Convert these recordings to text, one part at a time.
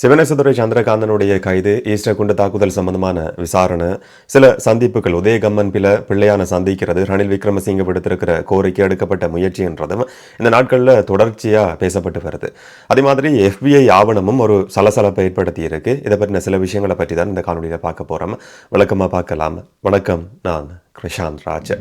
சிவனேசதுரை சந்திரகாந்தனுடைய கைது ஈஸ்டர் குண்டு தாக்குதல் சம்பந்தமான விசாரணை. சில சந்திப்புகள் உதயகம்மன் பில பிள்ளையான சந்திக்கிறது ரணில் விக்ரமசிங்க விடுத்திருக்கிற கோரிக்கை எடுக்கப்பட்ட முயற்சின்றதும் இந்த நாட்களில் தொடர்ச்சியாக பேசப்பட்டு வருது. அதே மாதிரி எஃபிஐ ஆவணமும் ஒரு சலசலப்பை ஏற்படுத்தி இருக்கு இதை பற்றின சில விஷயங்களை பற்றி தான் இந்த காணொலியில் பார்க்க போகிறோம் விளக்கமாக பார்க்கலாம். வணக்கம் நான் கிருஷாந்த் ராஜ்.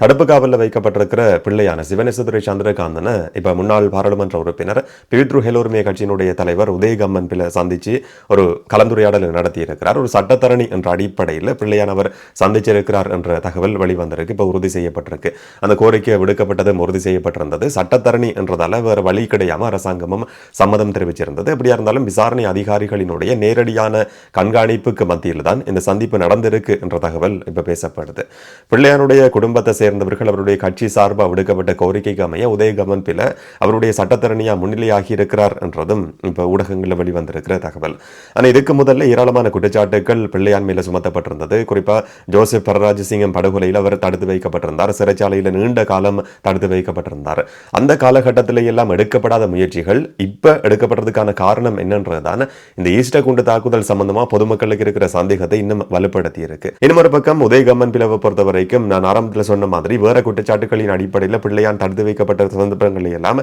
தடுப்பு காவலில் வைக்கப்பட்டிருக்கிற பிள்ளையான சிவனேசதுரை சந்திரகாந்தனை இப்போ முன்னாள் பாராளுமன்ற உறுப்பினர் பிவித்ரு ஹெலோர்மிய கட்சியினுடைய தலைவர் உதயகம்மன் பிள்ளை சந்தித்து ஒரு கலந்துரையாடல் நடத்தியிருக்கிறார். ஒரு சட்டத்தரணி என்ற அடிப்படையில் பிள்ளையானவர் சந்திச்சிருக்கிறார் என்ற தகவல் வெளிவந்திருக்கு. இப்போ உறுதி செய்யப்பட்டிருக்கு. அந்த கோரிக்கை விடுக்கப்பட்டதும் உறுதி செய்யப்பட்டிருந்தது. சட்டத்தரணி என்றதால வேறு வழி கிடையாமல் அரசாங்கமும் சம்மதம் தெரிவிச்சிருந்தது. எப்படியா இருந்தாலும் விசாரணை அதிகாரிகளினுடைய நேரடியான கண்காணிப்புக்கு மத்தியில் தான் இந்த சந்திப்பு நடந்திருக்கு என்ற தகவல் இப்போ பேசப்படுது. பிள்ளையாருடைய குடும்பத்தை சேர்ந்தவர்கள் அவருடைய கட்சி சார்பாக விடுக்கப்பட்ட கோரிக்கைக்கு அமைய உதயகமன் பில அவருடைய சட்டத்தரணியா முன்னிலையாகி இருக்கிறார் என்றதும் இப்போ ஊடகங்களில் வெளிவந்திருக்கிற தகவல். ஆனால் இதுக்கு முதல்ல ஏராளமான குற்றச்சாட்டுகள் பிள்ளையார் மேல சுமத்தப்பட்டிருந்தது. குறிப்பாக ஜோசப் பரராஜசிங்கம் படுகொலையில் அவர் தடுத்து வைக்கப்பட்டிருந்தார். சிறைச்சாலையில் நீண்ட காலம் தடுத்து வைக்கப்பட்டிருந்தார். அந்த காலகட்டத்தில் எல்லாம் எடுக்கப்படாத முயற்சிகள் இப்ப எடுக்கப்பட்டதுக்கான காரணம் என்னன்றதுதான் இந்த ஈஸ்டர் குண்டு தாக்குதல் சம்பந்தமா பொதுமக்களுக்கு இருக்கிற சந்தேகத்தை இன்னும் வலுப்படுத்தி இருக்கு இன்னும் ஒரு பக்கம் உதயகம்மன் பிளவை பொறுத்த வரைக்கும் நான் ஆரம்பத்தில் சொன்ன மாதிரி வேற குற்றச்சாட்டுகளின் அடிப்படையில் பிள்ளையான் தடுத்து வைக்கப்பட்ட சந்தர்ப்பங்கள் எல்லாம்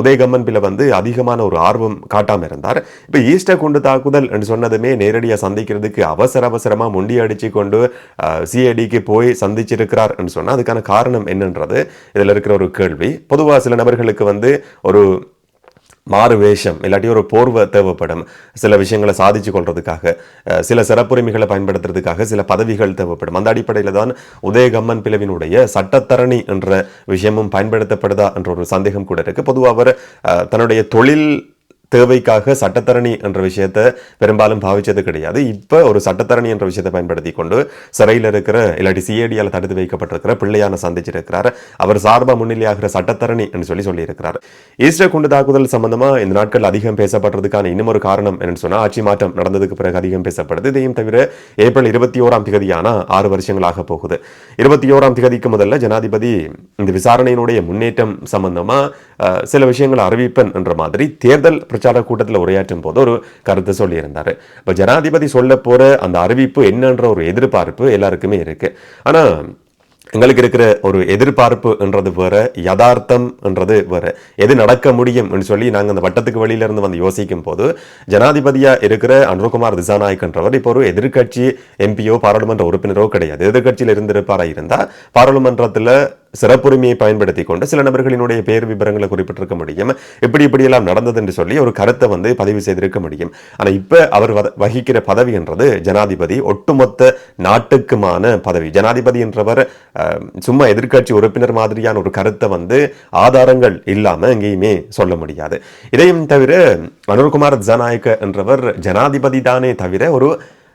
உதயகம்மன் பிள்ளை வந்து அதிகமான ஒரு ஆர்வம் காட்டாம இருந்தார். இப்போ ஈஸ்டர் குண்டு தாக்குதல் என்று சொன்னதுமே நேரடியாக சந்திக்கிறதுக்கு அவசர அவசரமா முண்டி அடித்து கொண்டு சிஐடிக்கு போய் சந்திச்சிருக்கிறார் என்று சொன்னா அதுக்கான காரணம் என்னன்றது இதுல இருக்கிற ஒரு கேள்வி. பொதுவாக சில நபர்களுக்கு வந்து ஒரு மாறு வேஷம் இல்லாட்டி ஒரு போர்வை தேவைப்படும். சில விஷயங்களை சாதிச்சு கொள்றதுக்காக சில சிறப்புரிமைகளை பயன்படுத்துறதுக்காக சில பதவிகள் தேவைப்படும். அந்த அடிப்படையில் தான் உதயகம்மன் பிளவினுடைய சட்டத்தரணி என்ற விஷயமும் பயன்படுத்தப்படுதா என்ற ஒரு சந்தேகம் கூட இருக்கு. பொதுவாக அவர் தன்னுடைய தொழில் தேவைக்காக சட்டத்தரணி என்ற விஷயத்தை பெரும்பாலும் பாவிச்சது கிடையாது. இப்போ ஒரு சட்டத்தரணி என்ற விஷயத்தை பயன்படுத்தி கொண்டு சிறையில் இருக்கிற இல்லாட்டி சிஏடியால் தடுத்து வைக்கப்பட்டிருக்கிற பிள்ளையான சந்திச்சிருக்கிறார். அவர் சார்பாக முன்னிலையாகிற சட்டத்தரணி என்று சொல்லி சொல்லியிருக்கிறார். ஈஸ்டர் குண்டு தாக்குதல் சம்பந்தமா இந்த நாட்கள் அதிகம் பேசப்படுறதுக்கான இன்னும் ஒரு காரணம் என்னன்னு சொன்னா ஆட்சி மாற்றம் நடந்ததுக்கு பிறகு அதிகம் பேசப்படுது. இதையும் தவிர ஏப்ரல் இருபத்தி ஓராம் திகதியான ஆறு வருஷங்களாக போகுது. இருபத்தி ஓராம் திகதிக்கு முதல்ல ஜனாதிபதி இந்த விசாரணையினுடைய முன்னேற்றம் சம்பந்தமா சில விஷயங்களை அறிவிப்பன் என்ற மாதிரி தேர்தல் பிரச்சார கூட்டத்தில் உரையாற்றும் போது ஒரு கருத்து சொல்லியிருந்தார். இப்போ ஜனாதிபதி சொல்ல போகிற அந்த அறிவிப்பு என்னன்ற ஒரு எதிர்பார்ப்பு எல்லாருக்குமே இருக்கு. ஆனால் எங்களுக்கு இருக்கிற ஒரு எதிர்பார்ப்பு என்றது வேற யதார்த்தம் என்றது வேற. எது நடக்க முடியும் என்று சொல்லி நாங்கள் அந்த வட்டத்துக்கு வெளியில இருந்து வந்து யோசிக்கும் போது ஜனாதிபதியாக இருக்கிற அனுகுமார் திசாநாயக்ன்றவர் இப்போ ஒரு எதிர்க்கட்சி எம்பியோ பாராளுமன்ற உறுப்பினரோ கிடையாது. எதிர்க்கட்சியில் இருந்திருப்பாராக இருந்தால் பாராளுமன்றத்தில் சிறப்புரிமையை பயன்படுத்தி கொண்டு சில நபர்களினுடைய பேர் விவரங்களை குறிப்பிட்டிருக்க முடியும். இப்படி இப்படி எல்லாம் நடந்தது என்று சொல்லி ஒரு கருத்தை வந்து பதிவு செய்திருக்க முடியும். ஆனா இப்ப அவர் வகிக்கிற பதவி என்றது ஜனாதிபதி ஒட்டுமொத்த நாட்டுக்குமான பதவி. ஜனாதிபதி என்றவர் அஹ், சும்மா எதிர்க்கட்சி உறுப்பினர் மாதிரியான ஒரு கருத்தை வந்து ஆதாரங்கள் இல்லாம எங்கேயுமே சொல்ல முடியாது. இதையும் தவிர அனுர்குமார் ஜனநாயக்க என்றவர் ஜனாதிபதி தானே தவிர ஒரு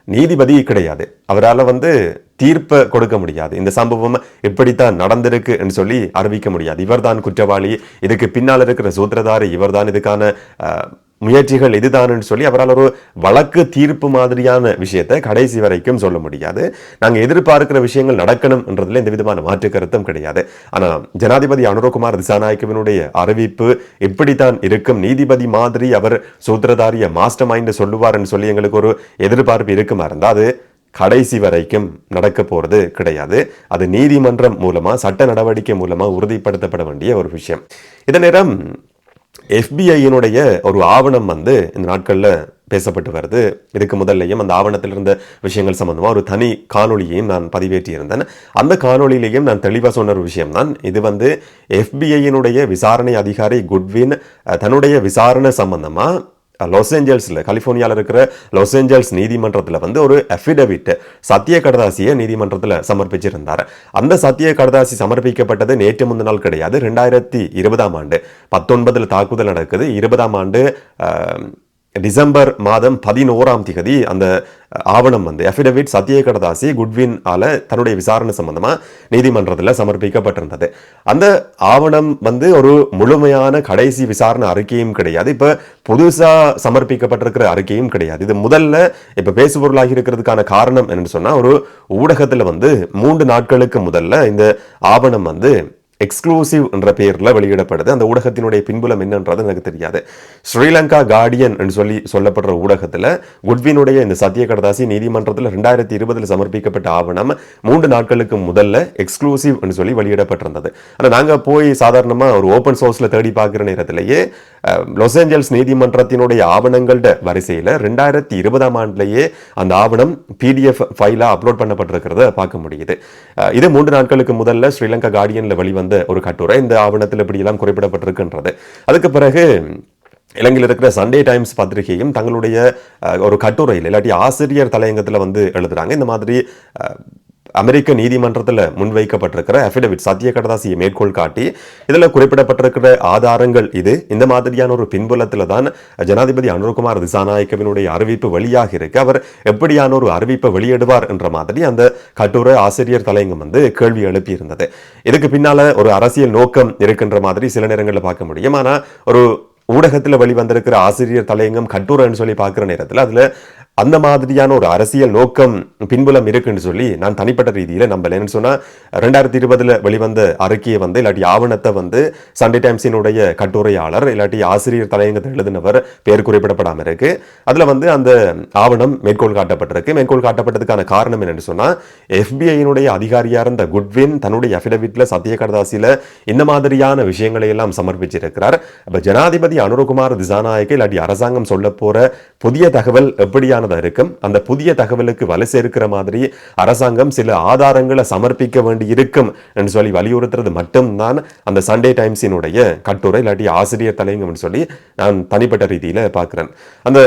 நீதிபதி கிடையாது. அவரால் வந்து தீர்ப்பை கொடுக்க முடியாது. இந்த சம்பவம் இப்படித்தான் நடந்திருக்கு என்று சொல்லி அறிவிக்க முடியாது. இவர்தான் குற்றவாளி. இதுக்கு பின்னால் இருக்கிற சூத்திரதாரி இவர்தான் இதுக்கான அஹ், முயற்சிகள் இதுதான்னு சொல்லி அவரால் ஒரு வழக்கு தீர்ப்பு மாதிரியான விஷயத்தை கடைசி வரைக்கும் சொல்ல முடியாது. நாங்கள் எதிர்பார்க்கிற விஷயங்கள் நடக்கணும் என்றதுல எந்த விதமான மாற்று கருத்தும் கிடையாது. ஆனால் ஜனாதிபதி அனுரகுமார் திசாநாயக்கவினுடைய அறிவிப்பு இப்படித்தான் இருக்கும். நீதிபதி மாதிரி அவர் சூத்திரதாரிய மாஸ்டர் மைண்ட் சொல்லுவார்னு சொல்லி எங்களுக்கு ஒரு எதிர்பார்ப்பு இருக்குமா இருந்தால் அது கடைசி வரைக்கும் நடக்க போகிறது கிடையாது. அது நீதிமன்றம் மூலமாக சட்ட நடவடிக்கை மூலமாக உறுதிப்படுத்தப்பட வேண்டிய ஒரு விஷயம். இதே நேரம் எஃபிஐயினுடைய ஒரு ஆவணம் வந்து இந்த நாட்களில் பேசப்பட்டு வருது. இதுக்கு முதல்லையும் அந்த ஆவணத்தில் இருந்த விஷயங்கள் சம்மந்தமாக ஒரு தனி காணொலியையும் நான் பதிவேற்றியிருந்தேன். அந்த காணொலியிலையும் நான் தெளிவாக சொன்ன ஒரு விஷயம் தான் இது வந்து எஃபிஐயினுடைய விசாரணை அதிகாரி குட்வின் தன்னுடைய விசாரணை சம்பந்தமாக லாஸ் ஏஞ்சல்ஸில் கலிஃபோர்னியாவில் இருக்கிற லாஸ் ஏஞ்சல்ஸ் நீதிமன்றத்தில் வந்து ஒரு அஃபிடவிட் சத்திய கடதாசியை நீதிமன்றத்தில் சமர்ப்பிச்சிருந்தார். அந்த சத்திய கடதாசி சமர்ப்பிக்கப்பட்டது நேற்று முந்தினால் கிடையாது. ரெண்டாயிரத்தி இருபதாம் ஆண்டு பத்தொன்பதில் தாக்குதல் நடக்குது. இருபதாம் ஆண்டு டிசம்பர் மாதம் பதினோராம் திகதி அந்த ஆவணம் வந்து அஃபிடவிட் சத்திய கடதாசி குட்வின் ஆல தன்னுடைய விசாரணை சம்பந்தமா நீதிமன்றத்தில் சமர்ப்பிக்கப்பட்டிருந்தது. அந்த ஆவணம் வந்து ஒரு முழுமையான கடைசி விசாரணை அறிக்கையும் கிடையாது. இப்ப புதுசா சமர்ப்பிக்கப்பட்டிருக்கிற அறிக்கையும் கிடையாது. இது முதல்ல இப்ப பேசுபொருளாகி இருக்கிறதுக்கான காரணம் என்னன்னு சொன்னா ஒரு ஊடகத்துல வந்து மூன்று நாட்களுக்கு முதல்ல இந்த ஆவணம் வந்து எக்ஸ்க்ளூசிவ் என்ற பெயரில் வெளியிடப்படுது. அந்த ஊடகத்தினுடைய பின்புலம் என்னன்றது எனக்கு தெரியாது. ஸ்ரீலங்கா கார்டியன் என்று சொல்லி சொல்லப்படுற ஊடகத்தில் குட்வினுடைய இந்த சத்திய கடதாசி நீதிமன்றத்தில் ரெண்டாயிரத்தி இருபதில் சமர்ப்பிக்கப்பட்ட ஆவணம் மூன்று நாட்களுக்கு முதல்ல எக்ஸ்க்ளூசிவ் என்று சொல்லி வெளியிடப்பட்டிருந்தது. ஆனால் நாங்கள் போய் சாதாரணமாக ஒரு ஓப்பன் சோர்ஸில் தேடி பார்க்குற நேரத்திலேயே அஹ், லாஸ் ஏஞ்சல்ஸ் நீதிமன்றத்தினுடைய ஆவணங்கள்ட வரிசையில் ரெண்டாயிரத்தி இருபதாம் ஆண்டுலேயே அந்த ஆவணம் பிடிஎஃப் ஃபைலாக அப்லோட் பண்ணப்பட்டிருக்கிறத பார்க்க முடியுது. இது மூன்று நாட்களுக்கு முதல்ல ஸ்ரீலங்கா கார்டியனில் வெளிவந்த ஒரு கட்டுரை. இந்த ஆவணத்தில் இப்படியெல்லாம் குறிப்பிடப்பட்டிருக்கின்றது. அதுக்கு பிறகு இலங்கையில் இருக்கிற சண்டே டைம்ஸ் பத்திரிகையும் தங்களுடைய ஒரு கட்டுரையில் இல்லாட்டி ஆசிரியர் தலையங்கத்தில் வந்து எழுதுறாங்க. இந்த மாதிரி அமெரிக்க நீதிமன்றத்தில் முன்வைக்கப்பட்டிருக்கிற அஃபிடவிட் சத்திய கடதாசியை மேற்கோள் காட்டி இதில் குறிப்பிடப்பட்டிருக்கிற ஆதாரங்கள் இது. இந்த மாதிரியான ஒரு பின்புலத்தில் தான் ஜனாதிபதி அனுர்குமார் திசாநாயக்கவினுடைய அறிவிப்பு வெளியாக இருக்கு. அவர் எப்படியான ஒரு அறிவிப்பை வெளியிடுவார் என்ற மாதிரி அந்த கட்டுரை ஆசிரியர் தலையங்கம் வந்து கேள்வி எழுப்பியிருந்தது. இதுக்கு பின்னால ஒரு அரசியல் நோக்கம் இருக்கின்ற மாதிரி சில நேரங்களில் பார்க்க முடியும். ஆனால் ஒரு ஊடகத்தில் வெளிவந்திருக்கிற ஆசிரியர் தலையங்கம் கட்டுரைன்னு சொல்லி பார்க்குற நேரத்தில் அதில் அந்த மாதிரியான ஒரு அரசியல் நோக்கம் பின்புலம் இருக்குன்னு சொல்லி நான் தனிப்பட்ட ரீதியில் நம்பல. சொன்னால் ரெண்டாயிரத்தி இருபதில் வெளிவந்த அறிக்கையை வந்து இல்லாட்டி ஆவணத்தை வந்து சண்டே டைம்ஸினுடைய கட்டுரையாளர் இல்லாட்டி ஆசிரியர் தலையங்கத்தை எழுதினவர் பேர் குறிப்பிடப்படாமல் இருக்கு. அதில் வந்து அந்த ஆவணம் மேற்கோள் காட்டப்பட்டிருக்கு. மேற்கோள் காட்டப்பட்டதுக்கான காரணம் என்னென்னு சொன்னால் எஃபிஐயினுடைய அதிகாரியாக இருந்த குட்வின் தன்னுடைய அஃபிடவிட்டில் சத்திய கடதாசியில் இந்த மாதிரியான விஷயங்களை எல்லாம் சமர்ப்பிச்சிருக்கிறார். அப்போ ஜனாதிபதி அனுரகுமார் திசாநாயக்கு இல்லாட்டி அரசாங்கம் சொல்ல போகிற புதிய தகவல் எப்படியானதாக இருக்கும்? அந்த புதிய தகவலுக்கு வலை சேர்க்கிற மாதிரி அரசாங்கம் சில ஆதாரங்களை சமர்ப்பிக்க வேண்டி இருக்கும் என்று சொல்லி வலியுறுத்துறது மட்டும்தான் அந்த சண்டே டைம்ஸினுடைய கட்டுரை இல்லாட்டி ஆசிரியர் தலைங்கம்னு சொல்லி நான் தனிப்பட்ட ரீதியில் பார்க்குறேன். அந்த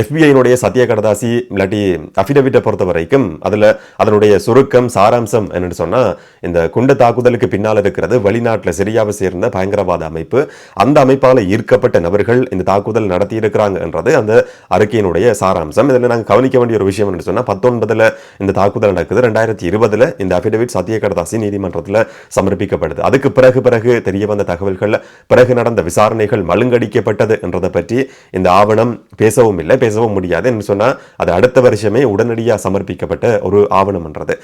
எஃபிஐனுடைய சத்திய கடதாசி இல்லாட்டி அஃபிடவிட்டை பொறுத்த வரைக்கும் அதில் அதனுடைய சுருக்கம் சாராம்சம் என்னன்னு சொன்னால் இந்த குண்டு தாக்குதலுக்கு பின்னால் இருக்கிறது வெளிநாட்டில் சிரியாவை சேர்ந்த பயங்கரவாத அமைப்பு. அந்த அமைப்பால் ஈர்க்கப்பட்ட நபர்கள் இந்த தாக்குதல் நடத்தியிருக்கிறாங்க என்றது அந்த அறிக்கையினுடைய சாராம்சம். இதில் நாங்கள் கவனிக்க வேண்டிய ஒரு விஷயம் என்னன்னு சொன்னால் பத்தொன்பதில் இந்த தாக்குதல் நடக்குது. ரெண்டாயிரத்தி இருபதில் இந்த அஃபிடவிட் சத்திய கடதாசி நீதிமன்றத்தில் சமர்ப்பிக்கப்படுது. அதுக்கு பிறகு பிறகு தெரிய வந்த தகவல்கள் பிறகு நடந்த விசாரணைகள் மழுங்கடிக்கப்பட்டது என்றதை பற்றி இந்த ஆவணம் பேசவும் இல்லை பேசவும் முடியாது என்று அது அடுத்த வருஷமே உடனடியாக சமர்ப்பிக்கப்பட்ட ஒரு ஆவணம்ன்றது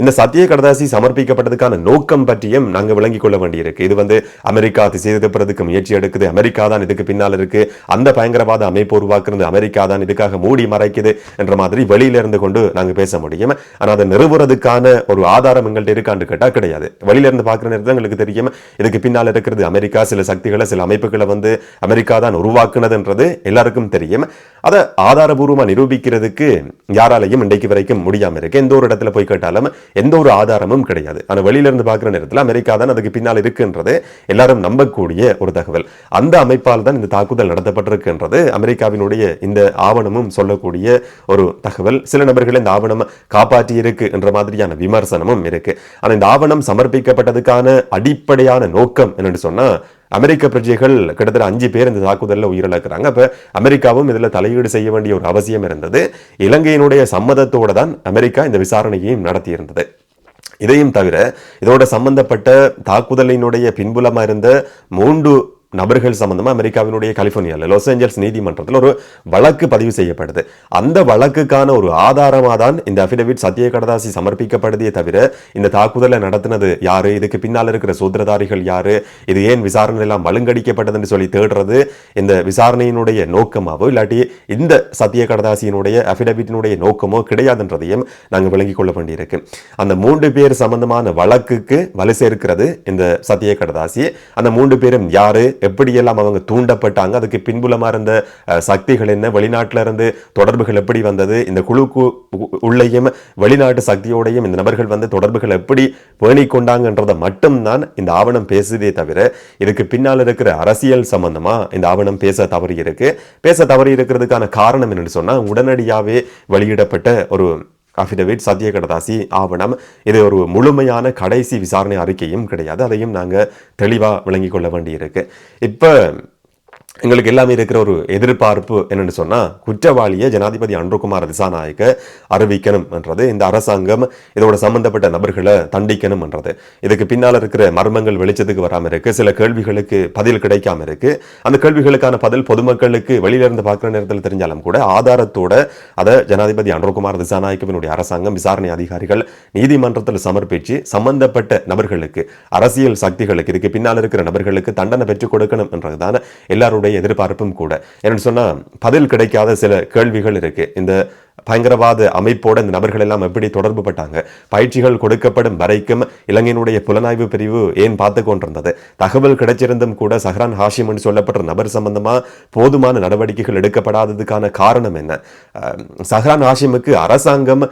இந்த சத்திய கடதாசி சமர்ப்பிக்கப்பட்டதுக்கான நோக்கம் பற்றியும் நாங்க விளங்கிக் கொள்ள வேண்டியிருக்கு. இது வந்து அமெரிக்கா திசை திருப்புறதுக்கு முயற்சி எடுக்குது. அமெரிக்கா தான் இதுக்கு பின்னால் இருக்கு. அந்த பயங்கரவாத அமைப்பு உருவாக்குறது அமெரிக்கா தான் இதுக்காக மூடி மறைக்குது என்ற மாதிரி வெளியில இருந்து கொண்டு நாங்க பேச முடியும். ஆனால் அதை நிறுவுறதுக்கான ஒரு ஆதாரம் எங்கள்கிட்ட இருக்கான்னு கேட்டால் கிடையாது. வெளியில இருந்து பார்க்குற நேரத்தில் எங்களுக்கு தெரியும். இதுக்கு பின்னால் இருக்கிறது அமெரிக்கா சில சக்திகளை சில அமைப்புகளை வந்து அமெரிக்கா தான் உருவாக்குனதுன்றது எல்லாருக்கும் தெரியும். அதை ஆதாரபூர்வமாக நிரூபிக்கிறதுக்கு யாராலையும் இன்றைக்கு வரைக்கும் முடியாமல் இருக்கு. எந்த ஒரு இடத்துல போய் கேட்டாலும் எந்த ஒரு ஆதாரமும் கிடையாது. ஆனால் வெளியில இருந்து பார்க்குற நேரத்தில் அமெரிக்கா தான் அதுக்கு பின்னால் இருக்குன்றது எல்லாரும் நம்பக்கூடிய ஒரு தகவல். அந்த அமைப்பால் தான் இந்த தாக்குதல் நடத்தப்பட்டிருக்குன்றது. அமெரிக்காவினுடைய இந்த ஆவணமும் சொல்லக்கூடிய ஒரு தகவல். சில நபர்கள் இந்த ஆவணம் காப்பாற்றி இருக்கு என்ற மாதிரியான விமர்சனமும் இருக்கு. ஆனால் இந்த ஆவணம் சமர்ப்பிக்கப்பட்டதுக்கான அடிப்படையான நோக்கம் என்னென்னு சொன்னால் அமெரிக்க பிரஜைகள் கிட்டத்தட்ட அஞ்சு பேர் இந்த தாக்குதலில் உயிரிழக்கிறாங்க. அப்போ அமெரிக்காவும் இதுல தலையீடு செய்ய வேண்டிய ஒரு அவசியம் இருந்தது. இலங்கையினுடைய சம்மதத்தோடு தான் அமெரிக்கா இந்த விசாரணையையும் நடத்தியிருந்தது. இதையும் தவிர இதோட சம்பந்தப்பட்ட தாக்குதலினுடைய பின்புலமா இருந்த மூன்று நபர்கள் சம்பந்தமாக அமெரிக்காவினுடைய கலிபோர்னியாவில் லாஸ் ஏஞ்சல்ஸ் நீதிமன்றத்தில் ஒரு வழக்கு பதிவு செய்யப்படுது. அந்த வழக்குக்கான ஒரு ஆதாரமாக தான் இந்த அஃபிடவிட் சத்திய கடதாசி சமர்ப்பிக்கப்படுதே தவிர இந்த தாக்குதலை நடத்தினது யாரு? இதுக்கு பின்னால் இருக்கிற சூத்திரதாரிகள் யாரு? இது ஏன் விசாரணை எல்லாம் மழுங்கடிக்கப்பட்டதுன்னு சொல்லி தேடுறது இந்த விசாரணையினுடைய நோக்கமாவோ இல்லாட்டி இந்த சத்திய கடதாசியினுடைய அஃபிடவிட்டினுடைய நோக்கமோ கிடையாதுன்றதையும் நாங்கள் விளங்கிக் கொள்ள வேண்டியிருக்கு. அந்த மூன்று பேர் சம்பந்தமான வழக்குக்கு வலு சேர்க்கிறது இந்த சத்திய கடதாசி அந்த மூன்று பேரும் யாரு? எப்படியெல்லாம் அவங்க தூண்டப்பட்டாங்க அதுக்கு பின்புலமாக இருந்த சக்திகள் என்ன வெளிநாட்டில் இருந்து தொடர்புகள் எப்படி வந்தது இந்த குழுக்கு உள்ளேயும் வெளிநாட்டு சக்தியோடையும் இந்த நபர்கள் வந்து தொடர்புகள் எப்படி பேணிக் கொண்டாங்கன்றதை மட்டும்தான் இந்த ஆவணம் பேசுதே தவிர இதுக்கு பின்னால் இருக்கிற அரசியல் சம்பந்தமாக இந்த ஆவணம் பேச தவறி இருக்கு பேச தவறி இருக்கிறதுக்கான காரணம் என்னென்னு சொன்னால் உடனடியாகவே வெளியிடப்பட்ட ஒரு அஃபிடவிட் சத்திய கடதாசி ஆவணம் இது ஒரு முழுமையான கடைசி விசாரணை அறிக்கையும் கிடையாது. அதையும் நாங்கள் தெளிவாக விளங்கி கொள்ள வேண்டியிருக்கு. இப்போ எங்களுக்கு எல்லாமே இருக்கிற ஒரு எதிர்பார்ப்பு என்னன்னு சொன்னா குற்றவாளியை ஜனாதிபதி அன்றுகுமார் திசாநாயக்க அறிவிக்கணும் என்றது இந்த அரசாங்கம் இதோட சம்பந்தப்பட்ட நபர்களை தண்டிக்கணும் என்றது இதுக்கு பின்னால் இருக்கிற மர்மங்கள் வெளிச்சத்துக்கு வராம இருக்கு. சில கேள்விகளுக்கு பதில் கிடைக்காம இருக்கு. அந்த கேள்விகளுக்கான பதில் பொதுமக்களுக்கு வெளியில இருந்து பார்க்குற நேரத்தில் தெரிஞ்சாலும் கூட ஆதாரத்தோட அதை ஜனாதிபதி அன்றுகுமார் திசாநாயக்கவினுடைய அரசாங்கம் விசாரணை அதிகாரிகள் நீதிமன்றத்தில் சமர்ப்பிச்சு சம்பந்தப்பட்ட நபர்களுக்கு அரசியல் சக்திகளுக்கு இதுக்கு பின்னால் இருக்கிற நபர்களுக்கு தண்டனை பெற்றுக் கொடுக்கணும் என்றதுதான் எல்லாருடைய எதிர்பார்ப்பும் கூட. என்னன்னு சொன்னா பதில் கிடைக்காத சில கேள்விகள் இருக்கு. இந்த பயங்கரவாத அமைப்போட இந்த நபர்கள் எல்லாம் எப்படி தொடர்பு பட்டாங்க? பயிற்சிகள் கொடுக்கப்படும் வரைக்கும் இலங்கையினுடைய புலனாய்வு பிரிவு ஏன் பார்த்து கொண்டிருந்தது? தகவல் கிடைச்சிருந்தும் கூட சஹ்ரான் ஹாஷிம் என்று சொல்லப்பட்ட நபர் சம்பந்தமாக போதுமான நடவடிக்கைகள் எடுக்கப்படாததுக்கான காரணம் என்ன? சஹ்ரான் ஹாஷிமுக்கு அரசாங்கம்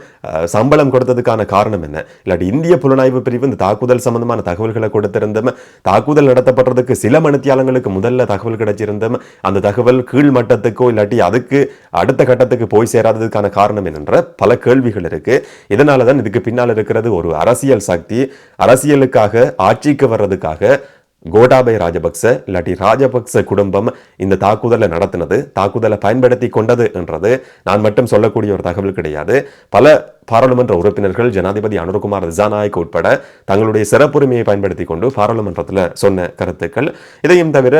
சம்பளம் கொடுத்ததுக்கான காரணம் என்ன? இல்லாட்டி இந்திய புலனாய்வு பிரிவு இந்த தாக்குதல் சம்பந்தமான தகவல்களை கொடுத்திருந்தும் தாக்குதல் நடத்தப்படுறதுக்கு சில மணித்தியாலங்களுக்கு முதல்ல தகவல் கிடைச்சிருந்தும் அந்த தகவல் கீழ் மட்டத்துக்கோ இல்லாட்டி அதுக்கு அடுத்த கட்டத்துக்கு போய் சேராததுக்கான காரணம் என்னென்ற பல கேள்விகள் இருக்கு. இதனால தான் இதுக்கு பின்னால் இருக்கிறது ஒரு அரசியல் சக்தி. அரசியலுக்காக ஆட்சிக்கு வர்றதுக்காக கோடாபய ராஜபக்ச இல்லாட்டி ராஜபக்ச குடும்பம் இந்த தாக்குதலை நடத்தினது தாக்குதலை பயன்படுத்தி கொண்டது என்றது நான் மட்டும் சொல்லக்கூடிய ஒரு தகவல் கிடையாது. பல பாராளுமன்ற உறுப்பினர்கள் ஜனாதிபதி அனுர்குமார் ரிசாநாயக் உட்பட தங்களுடைய சிறப்புரிமையை பயன்படுத்தி கொண்டு பாராளுமன்றத்தில் சொன்ன கருத்துக்கள். இதையும் தவிர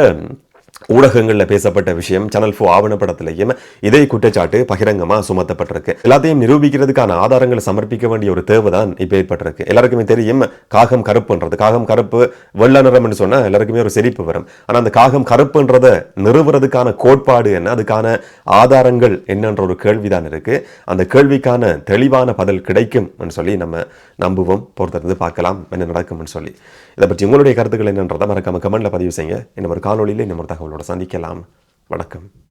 ஊடகங்களில் பேசப்பட்ட விஷயம் சேனல் ஃபோ ஆவணப்படத்திலையும் இதே குற்றச்சாட்டு பகிரங்கமாக சுமத்தப்பட்டிருக்கு. எல்லாத்தையும் நிரூபிக்கிறதுக்கான ஆதாரங்களை சமர்ப்பிக்க வேண்டிய ஒரு தேவை தான் இப்போ ஏற்பட்டிருக்கு. எல்லாருக்குமே தெரியும் காகம் கருப்புன்றது. காகம் கருப்பு வெள்ள நிறம்னு சொன்னா எல்லாருக்குமே ஒரு சிரிப்பு வரும். ஆனா அந்த காகம் கருப்புன்றதை நிறுவுறதுக்கான கோட்பாடு என்ன? அதுக்கான ஆதாரங்கள் என்னன்ற ஒரு கேள்விதான் இருக்கு. அந்த கேள்விக்கான தெளிவான பதில் கிடைக்கும் சொல்லி நம்ம நம்புவோம். பொறுத்திருந்து பார்க்கலாம் என்ன நடக்கும்னு சொல்லி. இதை பற்றி உங்களுடைய கருத்துக்கள் என்னன்றதை மறக்காம கமெண்ட்டில் பதிவு செய்யுங்க. இன்னும் ஒரு காணொலியில் இன்னும் ஒரு தகவலோட சந்திக்கலாம். வணக்கம்.